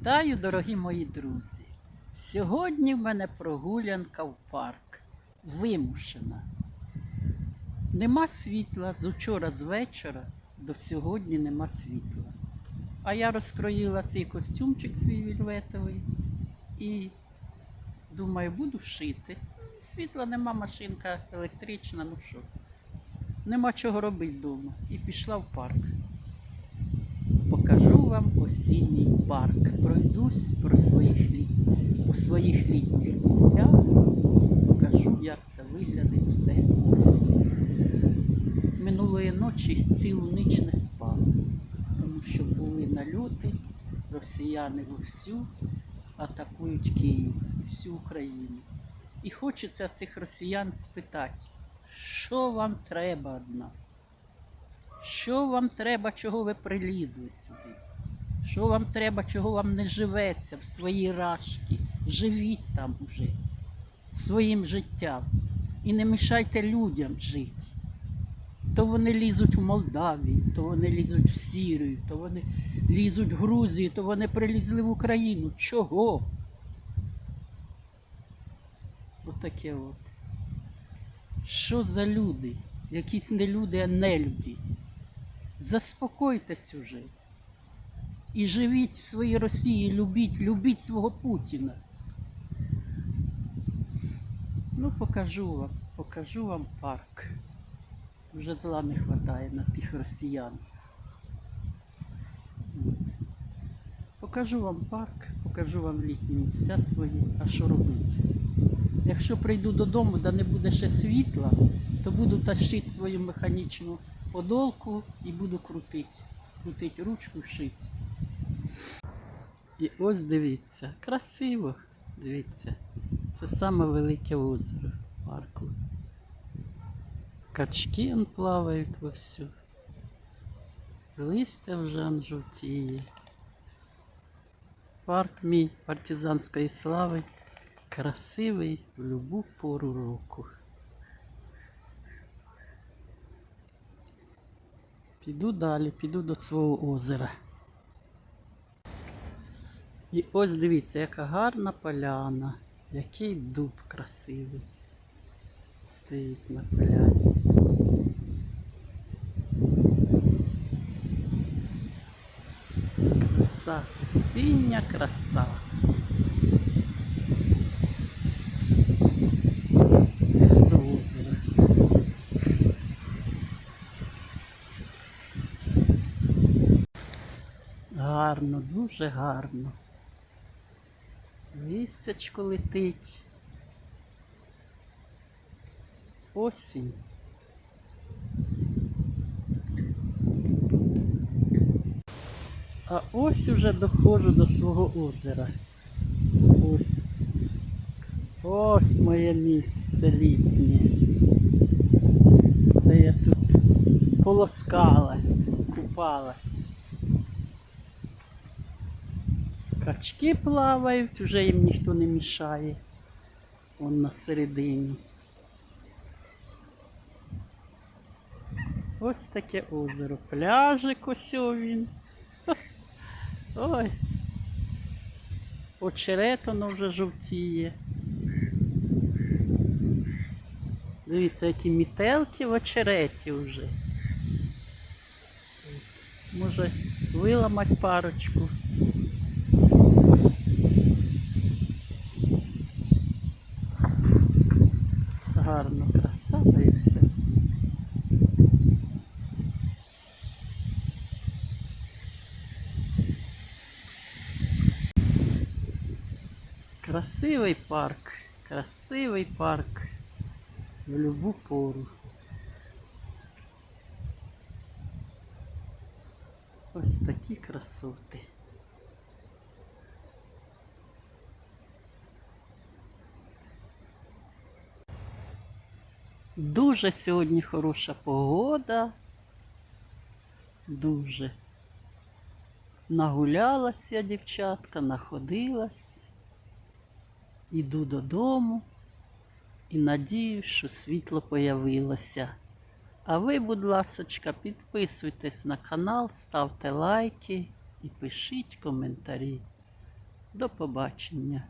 Вітаю, дорогі мої друзі! Сьогодні в мене прогулянка в парк. Вимушена. Нема світла з учора з вечора до сьогодні нема світла. А я розкроїла цей костюмчик свій вільветовий і думаю, буду шити. Світла нема, машинка електрична, ну що. Нема чого робити вдома. І пішла в парк покажу вам осінній парк. Пройдусь про своїх у своїх літніх місцях, покажу, як це виглядить все осінь. Минулої ночі цілу ніч не спав, тому що були нальоти, росіяни вовсю атакують Київ, всю Україну. І хочеться цих росіян спитати, що вам треба від нас? Що вам треба, чого ви прилізли сюди? Що вам треба, чого вам не живеться в своїй рашці? Живіть там уже своїм життям і не мішайте людям жити. То вони лізуть в Молдавію, то вони лізуть в Сірію, то вони лізуть в Грузію, то вони прилізли в Україну. Чого? Отаке от. Що за люди? Якісь не люди, а нелюді. Заспокойтесь уже. І живіть в своїй Росії, любіть, любіть свого Путіна. Ну, покажу вам, покажу вам парк. Вже зла не вистачає на тих росіян. Покажу вам парк, покажу вам літні місця свої, а що робити. Якщо прийду додому, да не буде ще світла, то буду тащити свою механічну подолку і буду крутити. Крутити ручку, шити. І ось дивіться, красиво, дивіться. Це саме велике озеро парку. Качки он плавають вовсю. Листя вже жовтіє. Парк мій партизанської слави красивий в любу пору року. Піду далі, піду до свого озера. І ось дивіться, яка гарна поляна, який дуб красивий стоїть на поляні. Краса, осіння краса. До озера. Гарно, дуже гарно. Листячко летить. Осінь. А ось уже доходжу до свого озера. Ось. Ось моє місце літнє. Де я тут полоскалась, купалась. Качки плавають, вже їм ніхто не мішає. Вон на середині. Ось таке озеро. Пляжик ось він. Ой. Очерет воно вже жовтіє. Дивіться, які мітелки в очереті вже. Може виламати парочку. Гарно, краса та і все. Красивий парк, красивий парк в любу пору. Ось такі красоти. Дуже сьогодні хороша погода. Дуже. Нагулялася дівчатка, находилась. Іду додому і надію, що світло появилося. А ви, будь ласочка, підписуйтесь на канал, ставте лайки і пишіть коментарі. До побачення.